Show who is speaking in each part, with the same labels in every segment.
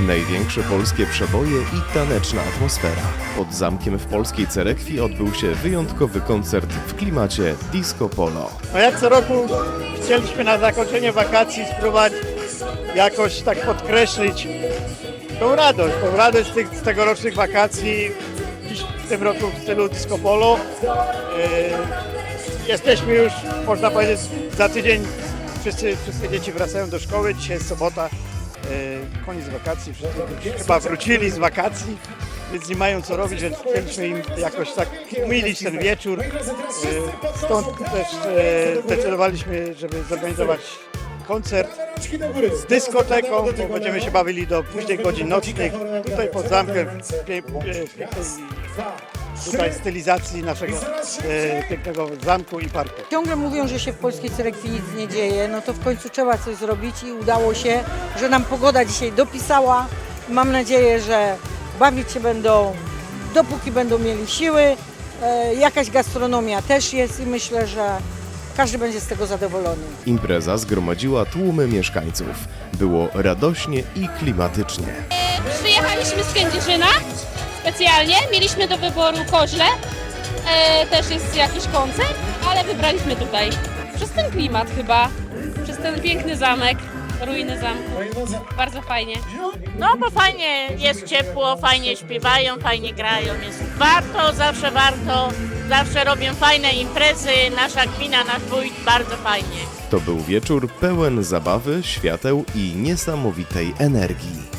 Speaker 1: Największe polskie przeboje i taneczna atmosfera. Pod zamkiem w polskiej Cerekwi odbył się wyjątkowy koncert w klimacie disco polo.
Speaker 2: No jak co roku chcieliśmy na zakończenie wakacji spróbować jakoś tak podkreślić tą radość, tą radość tych, z tegorocznych wakacji, dziś w tym roku w stylu disco polo. Yy, Jesteśmy już, można powiedzieć, za tydzień wszyscy, wszystkie dzieci wracają do szkoły, dzisiaj jest sobota, koniec wakacji, wszyscy chyba wrócili z wakacji, więc nie mają co robić, więc chcieliśmy im jakoś tak umilić ten wieczór. Yy, Stąd też e, zdecydowaliśmy, żeby zorganizować koncert z dyskoteką, bo będziemy się bawili do późnych godzin nocnych. Tutaj pod zamkiem w tutaj stylizacji naszego e, pięknego zamku i parku.
Speaker 3: Ciągle mówią, że się w polskiej Cerekwi nic nie dzieje, no to w końcu trzeba coś zrobić i udało się, że nam pogoda dzisiaj dopisała. Mam nadzieję, że bawić się będą, dopóki będą mieli siły. E, jakaś gastronomia też jest i myślę, że każdy będzie z tego zadowolony.
Speaker 1: Impreza zgromadziła tłumy mieszkańców. Było radośnie i klimatycznie.
Speaker 4: Przyjechaliśmy z Kędzierzyna specjalnie. Mieliśmy do wyboru koźle. E, też jest jakiś koncert, ale wybraliśmy tutaj. Przez ten klimat chyba. Przez ten piękny zamek, ruiny zamku. Bardzo fajnie.
Speaker 5: No bo fajnie jest ciepło, fajnie śpiewają, fajnie grają. Jest warto, zawsze warto. Zawsze robią fajne imprezy. Nasza gmina, nasz wójt, bardzo fajnie.
Speaker 1: To był wieczór pełen zabawy, świateł i niesamowitej energii.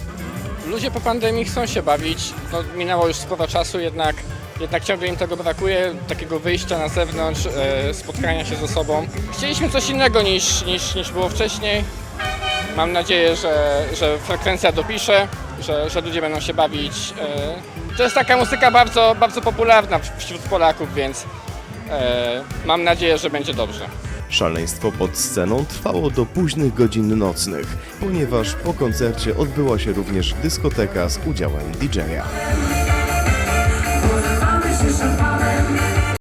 Speaker 6: Ludzie po pandemii chcą się bawić. No, minęło już sporo czasu, jednak, jednak ciągle im tego brakuje, takiego wyjścia na zewnątrz, e, spotkania się ze sobą. Chcieliśmy coś innego niż, niż, niż było wcześniej. Mam nadzieję, że, że frekwencja dopisze, że, że ludzie będą się bawić. E, to jest taka muzyka bardzo, bardzo popularna wśród Polaków, więc e, mam nadzieję, że będzie dobrze.
Speaker 1: Szaleństwo pod sceną trwało do późnych godzin nocnych, ponieważ po koncercie odbyła się również dyskoteka z udziałem DJ-a.